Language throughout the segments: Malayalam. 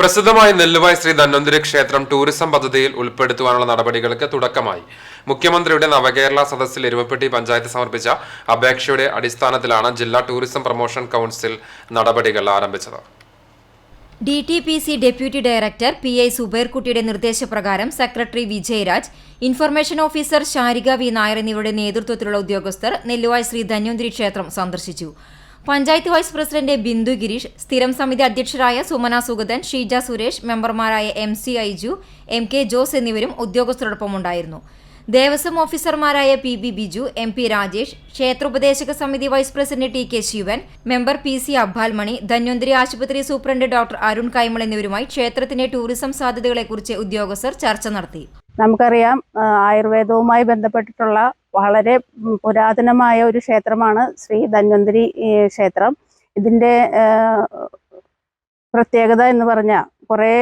പ്രസിദ്ധമായ നെല്ലുവായ് ശ്രീ ധന്വന്തിരി ക്ഷേത്രം ടൂറിസം പദ്ധതിയിൽ ഉൾപ്പെടുത്തുവാനുള്ള നടപടികൾക്ക് തുടക്കമായി. മുഖ്യമന്ത്രിയുടെ നവകേരള സദസ്സിൽ എരുമപ്പെട്ടി പഞ്ചായത്ത് സമർപ്പിച്ച അപേക്ഷയുടെ അടിസ്ഥാനത്തിലാണ് ജില്ലാ ടൂറിസം പ്രൊമോഷൻ കൗൺസിൽ നടപടികൾ ആരംഭിച്ചത്. D T P C deputy director P I സുബൈർകുട്ടിയുടെ നിർദ്ദേശപ്രകാരം secretary Vijayaraj information officer Sharika V Nair എന്നിവരുടെ നേതൃത്വത്തിലുള്ള ഉദ്യോഗസ്ഥർ നെല്ലുവായ് ശ്രീ ധന്വന്തിരി ക്ഷേത്രം സന്ദർശിച്ചു. പഞ്ചായത്ത് വൈസ് പ്രസിഡന്റ് ബിന്ദു ഗിരീഷ് സ്ഥിരം സമിതി അധ്യക്ഷരായ സുമന സുഗതൻ ഷീജ സുരേഷ് മെമ്പർമാരായ M C Aiju M K Jose എന്നിവരും ഉദ്യോഗസ്ഥരോടൊപ്പം ഉണ്ടായിരുന്നു ദേവസ്വം ഓഫീസർമാരായ P B Biju M P Rajesh ക്ഷേത്രോപദേശക സമിതി vice president T K Sivan member P C അബ്ബാൽ മണി ധന്വന്തരി ആശുപത്രി സൂപ്രണ്ട് ഡോക്ടർ അരുൺ കൈമൾ എന്നിവരുമായി ക്ഷേത്രത്തിന്റെ ടൂറിസം സാധ്യതകളെക്കുറിച്ച് ഉദ്യോഗസ്ഥർ ചർച്ച നടത്തി. നമുക്കറിയാം ആയുർവേദവുമായി ബന്ധപ്പെട്ടിട്ടുള്ള വളരെ പുരാതനമായ ഒരു ക്ഷേത്രമാണ് ശ്രീ ധന്വന്തരി ക്ഷേത്രം. ഇതിന്റെ പ്രത്യേകത എന്ന് പറഞ്ഞാൽ കുറേ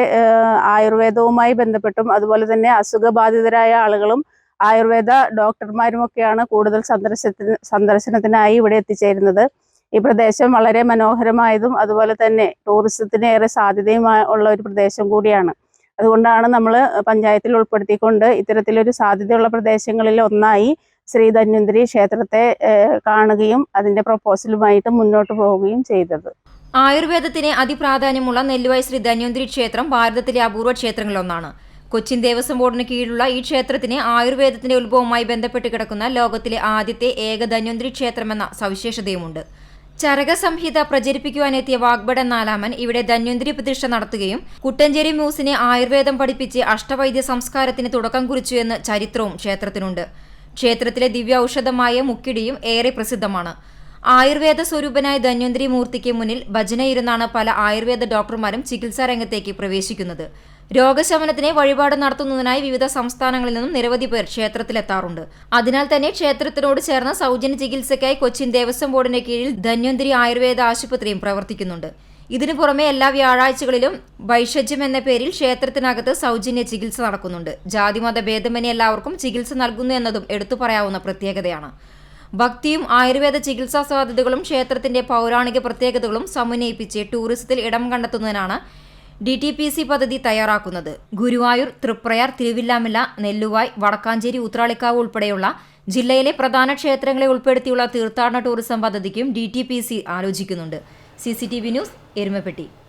ആയുർവേദവുമായി ബന്ധപ്പെട്ടും അതുപോലെ തന്നെ അസുഖബാധിതരായ ആളുകളും ആയുർവേദ ഡോക്ടർമാരും ഒക്കെയാണ് കൂടുതൽ സന്ദർശനത്തിന് സന്ദർശനത്തിനായി ഇവിടെ എത്തിച്ചേരുന്നത്. ഈ പ്രദേശം വളരെ മനോഹരമായതും അതുപോലെ തന്നെ ടൂറിസത്തിന് ഏറെ സാധ്യതയും ഉള്ള ഒരു പ്രദേശം കൂടിയാണ്. അതുകൊണ്ടാണ് നമ്മൾ പഞ്ചായത്തിൽ ഉൾപ്പെടുത്തിക്കൊണ്ട് ഇത്തരത്തിലൊരു സാധ്യതയുള്ള പ്രദേശങ്ങളിൽ ഒന്നായി ശ്രീ ധന്വന്തരി ക്ഷേത്രത്തെ കാണുകയും അതിന്റെ പ്രൊപ്പോസലുമായിട്ട് മുന്നോട്ട് പോവുകയും ചെയ്തത്. ആയുർവേദത്തിന് അതിപ്രാധാന്യമുള്ള നെല്ലുവായ ശ്രീ ധന്വന്തിരി ക്ഷേത്രം ഭാരതത്തിലെ അപൂർവ ക്ഷേത്രങ്ങളിലൊന്നാണ്. കൊച്ചിൻ ദേവസ്വം ബോർഡിന് കീഴിലുള്ള ഈ ക്ഷേത്രത്തിന് ആയുർവേദത്തിന്റെ ഉത്ഭവവുമായി ബന്ധപ്പെട്ട് കിടക്കുന്ന ലോകത്തിലെ ആദ്യത്തെ ഏക ധന്വന്തിരി ക്ഷേത്രമെന്ന സവിശേഷതയുമുണ്ട്. ചരക സംഹിത പ്രചരിപ്പിക്കുവാനെത്തിയ വാഗ്ബടൻ നാലാമൻ ഇവിടെ ധന്വന്തിരി പ്രതിഷ്ഠ നടത്തുകയും കുട്ടഞ്ചേരി മ്യൂസിനെ ആയുർവേദം പഠിപ്പിച്ച് അഷ്ടവൈദ്യ സംസ്കാരത്തിന് തുടക്കം കുറിച്ചു എന്ന് ചരിത്രവും ക്ഷേത്രത്തിനുണ്ട്. ക്ഷേത്രത്തിലെ ദിവ്യ ഔഷധമായ മുക്കിടിയും ഏറെ പ്രസിദ്ധമാണ്. ആയുർവേദ സ്വരൂപനായ ധന്വന്തരി മൂർത്തിക്ക് മുന്നിൽ ഭജനയിരുന്നാണ് പല ആയുർവേദ ഡോക്ടർമാരും ചികിത്സാ രംഗത്തേക്ക് പ്രവേശിക്കുന്നത്. രോഗശമനത്തിന് വഴിപാട് നടത്തുന്നതിനായി വിവിധ സംസ്ഥാനങ്ങളിൽ നിന്നും നിരവധി പേർ ക്ഷേത്രത്തിലെത്താറുണ്ട്. അതിനാൽ തന്നെ ക്ഷേത്രത്തിനോട് ചേർന്ന സൗജന്യ ചികിത്സയ്ക്കായി കൊച്ചിൻ ദേവസ്വം ബോർഡിന്റെ കീഴിൽ ധന്വന്തരി ആയുർവേദ ആശുപത്രിയും പ്രവർത്തിക്കുന്നുണ്ട്. ഇതിനു പുറമെ എല്ലാ വ്യാഴാഴ്ചകളിലും വൈഷജ്യം എന്ന പേരിൽ ക്ഷേത്രത്തിനകത്ത് സൗജന്യ ചികിത്സ നടക്കുന്നുണ്ട്. ജാതിമത ഭേദമന്യേ എല്ലാവർക്കും ചികിത്സ നൽകുന്നു എന്നതും എടുത്തു പറയാവുന്ന പ്രത്യേകതയാണ്. ഭക്തിയും ആയുർവേദ ചികിത്സാ സാധ്യതകളും ക്ഷേത്രത്തിന്റെ പൗരാണിക പ്രത്യേകതകളും സമന്വയിപ്പിച്ച് ടൂറിസത്തിൽ ഇടം കണ്ടെത്തുന്നതിനാണ് ഡി ടി പി സി പദ്ധതി തയ്യാറാക്കുന്നത്. ഗുരുവായൂർ തൃപ്രയാർ തിരുവില്ലാമല നെല്ലുവായ് വടക്കാഞ്ചേരി ഉത്രാളിക്കാവ് ഉൾപ്പെടെയുള്ള ജില്ലയിലെ പ്രധാന ക്ഷേത്രങ്ങളെ ഉൾപ്പെടുത്തിയുള്ള തീർത്ഥാടന ടൂറിസം പദ്ധതിക്കും ഡി ടി പി സി ആലോചിക്കുന്നുണ്ട്. C news Erumapetty